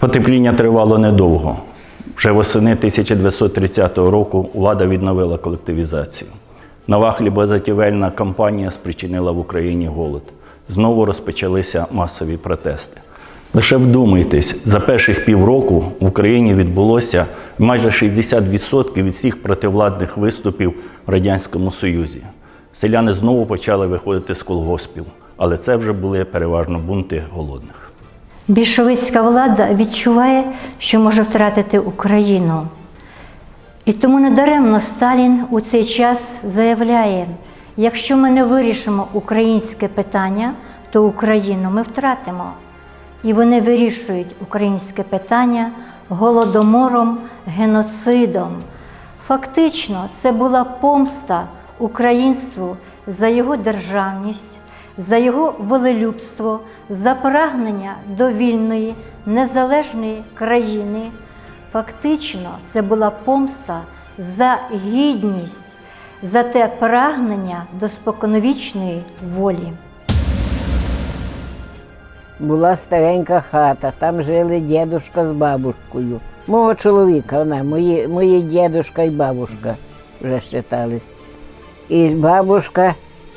Потепління тривало недовго. Вже восени 1930 року влада відновила колективізацію. Нова хлібозатівельна кампанія спричинила в Україні голод. Знову розпочалися масові протести. Лише вдумайтесь, за перших півроку в Україні відбулося майже 60% від всіх противладних виступів в Радянському Союзі. Селяни знову почали виходити з колгоспів, але це вже були переважно бунти голодних. Більшовицька влада відчуває, що може втратити Україну. І тому недаремно Сталін у цей час заявляє: якщо ми не вирішимо українське питання, то Україну ми втратимо. І вони вирішують українське питання голодомором, геноцидом. Фактично, це була помста українству за його державність, за його волелюбство, за прагнення до вільної, незалежної країни. Фактично, це була помста за гідність, за те прагнення до споконвічної волі. Була старенька хата, там жили дідушка з бабушкою. Мого чоловіка, вона, мої, мої дідушка і бабушка вже считались. І бабушка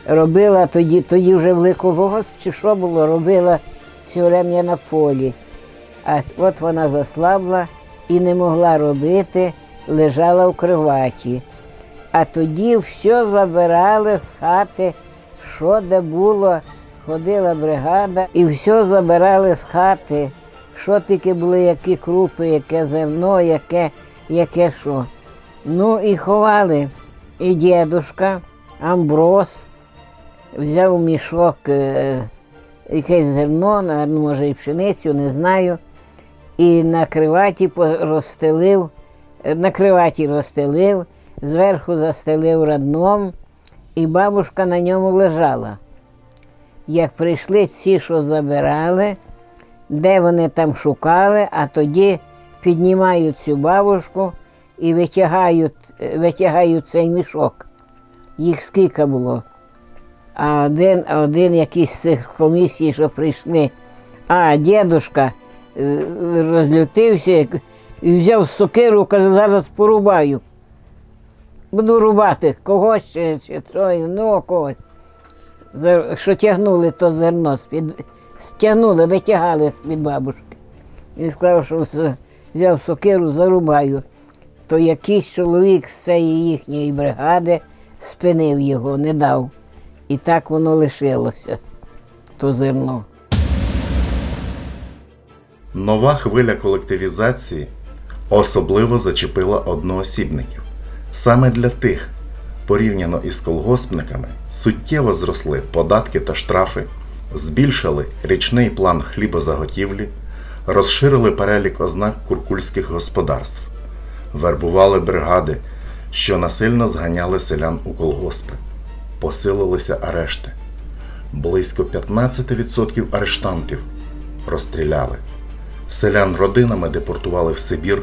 робила тоді, тоді вже великого чи що було, робила все время на полі. А от вона заслабла і не могла робити, лежала в кроваті. А тоді все забирали з хати, що де було, ходила бригада, і все забирали з хати. Що тільки були, які крупи, яке зерно, яке, яке що. Ну і ховали. І дідушка Амброс взяв мішок, е, якесь зерно, наверно, може і пшеницю, не знаю. І на криваті розстелив, е, на криваті розстелив, зверху застелив радном, і бабушка на ньому лежала. Як прийшли ці, що забирали, де вони там шукали, а тоді піднімають цю бабушку і витягають, е, витягають цей мішок. Їх скільки було. А один, один якийсь з цих комісій, що прийшли, а дідушка е, розлютився і взяв сокиру, каже, зараз порубаю. Буду рубати когось чи, чи що, ну когось. Що тягнули то зерно з-під, стягнули, витягали з-під бабушки. Він сказав, що взяв сокиру, зарубаю. То якийсь чоловік з цієї їхньої бригади спинив його, не дав. І так воно лишилося, то зерно. Нова хвиля колективізації особливо зачепила одноосібників. Саме для тих, порівняно із колгоспниками, суттєво зросли податки та штрафи, збільшили річний план хлібозаготівлі, розширили перелік ознак куркульських господарств, вербували бригади, що насильно зганяли селян у колгоспи, посилилися арешти. Близько 15% арештантів розстріляли. Селян родинами депортували в Сибір,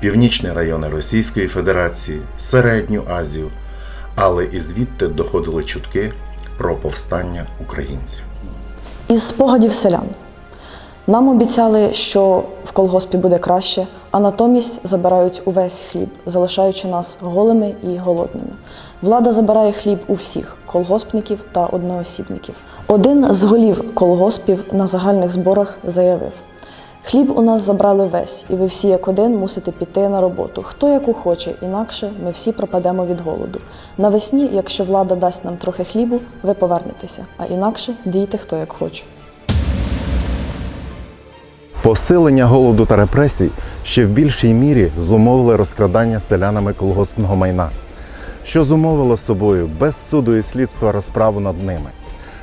північні райони Російської Федерації, Середню Азію, але і звідти доходили чутки про повстання українців. Із спогадів селян. Нам обіцяли, що в колгоспі буде краще, а натомість забирають увесь хліб, залишаючи нас голими і голодними. Влада забирає хліб у всіх колгоспників та одноосібників. Один з голів колгоспів на загальних зборах заявив: Хліб у нас забрали весь, і ви всі як один мусите піти на роботу. Хто яку хоче, інакше ми всі пропадемо від голоду. Навесні, якщо влада дасть нам трохи хлібу, ви повернетеся, а інакше дійте хто як хоче. Посилення голоду та репресій ще в більшій мірі зумовили розкрадання селянами колгоспного майна, що зумовило собою без суду і слідства розправу над ними.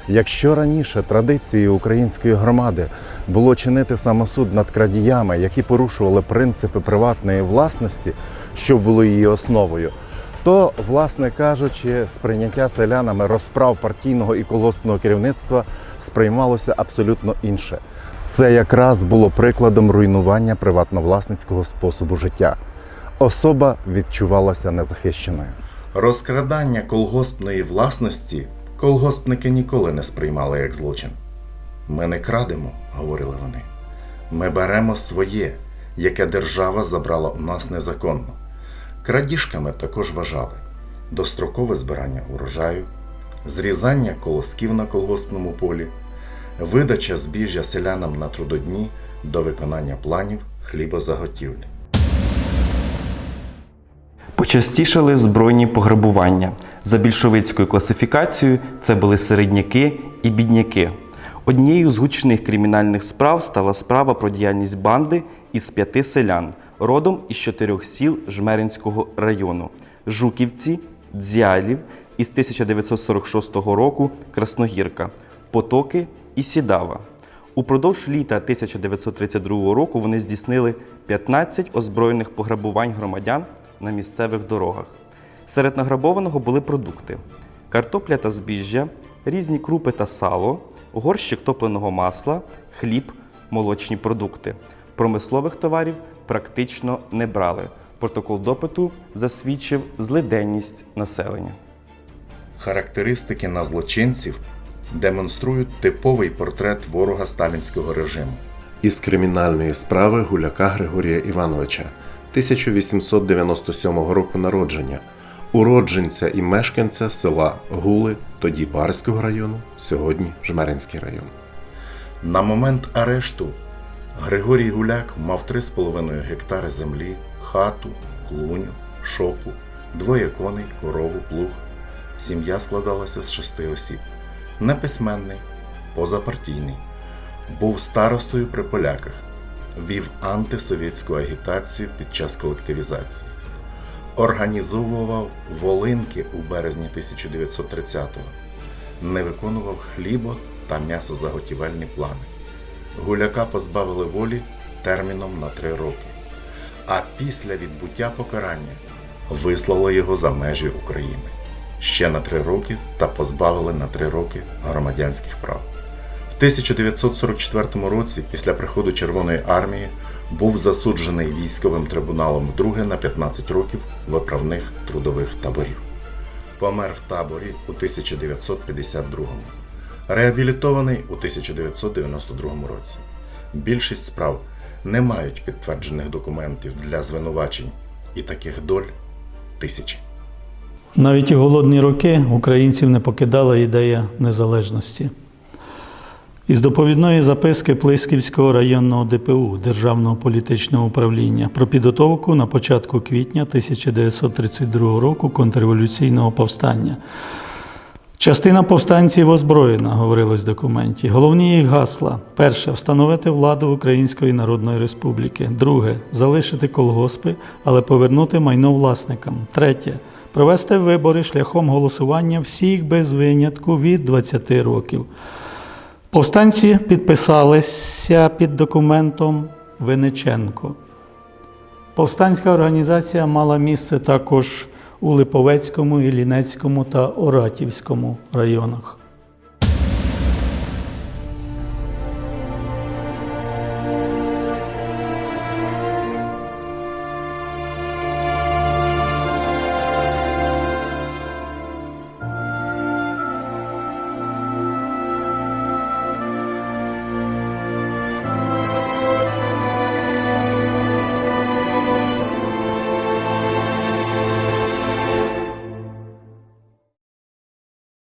Якщо раніше традицією української громади було чинити самосуд над крадіями, які порушували принципи приватної власності, що було її основою, то, власне кажучи, сприйняття селянами розправ партійного і колгоспного керівництва сприймалося абсолютно інше. Це якраз було прикладом руйнування приватновласницького способу життя. Особа відчувалася незахищеною. Розкрадання колгоспної власності колгоспники ніколи не сприймали як злочин. Ми не крадемо, говорили вони. Ми беремо своє, яке держава забрала у нас незаконно. Крадіжками також вважали дострокове збирання урожаю, зрізання колосків на колгоспному полі, видача збіжжя селянам на трудодні до виконання планів хлібозаготівлі. Почастішали збройні пограбування. За більшовицькою класифікацією це були середняки і бідняки. Однією з гучних кримінальних справ стала справа про діяльність банди із п'яти селян, родом із чотирьох сіл Жмеринського району: Жуківці, Дзялів із 1946 року Красногірка, Потоки і Сідава. Упродовж літа 1932 року вони здійснили 15 озброєних пограбувань громадян на місцевих дорогах. Серед награбованого були продукти: картопля та збіжжя, різні крупи та сало, горщик топленого масла, хліб, молочні продукти. Промислових товарів практично не брали. Протокол допиту засвідчив злиденність населення. Характеристики на злочинців демонструють типовий портрет ворога сталінського режиму. Із кримінальної справи Гуляка Григорія Івановича 1897 року народження, уродженця і мешканця села Гули, тоді Барського району, сьогодні Жмеринський район. На момент арешту Григорій Гуляк мав 3,5 гектари землі, хату, клуню, шопу, двоє коней, корову, плуг. Сім'я складалася з шести осіб. Неписьменний, позапартійний, був старостою при поляках, вів антисовєтську агітацію під час колективізації, організовував волинки у березні 1930-го, не виконував хлібо та м'ясозаготівельні плани. Гуляка позбавили волі терміном на три роки, а після відбуття покарання вислали його за межі України ще на три роки та позбавили на три роки громадянських прав. В 1944 році, після приходу Червоної армії, був засуджений військовим трибуналом вдруге на 15 років виправних трудових таборів. Помер в таборі у 1952 реабілітований у 1992 році. Більшість справ не мають підтверджених документів для звинувачень, і таких доль тисячі. Навіть у голодні роки українців не покидала ідея незалежності. Із доповідної записки Плисківського районного ДПУ Державного політичного управління про підготовку на початку квітня 1932 року контрреволюційного повстання. Частина повстанців озброєна, говорилось в документі. Головні їх гасла: перше встановити владу Української Народної Республіки. Друге залишити колгоспи, але повернути майно власникам. Третє провести вибори шляхом голосування всіх без винятку від 20 років. Повстанці підписалися під документом Винниченко. Повстанська організація мала місце також у Липовецькому, Іллінецькому та Оратівському районах.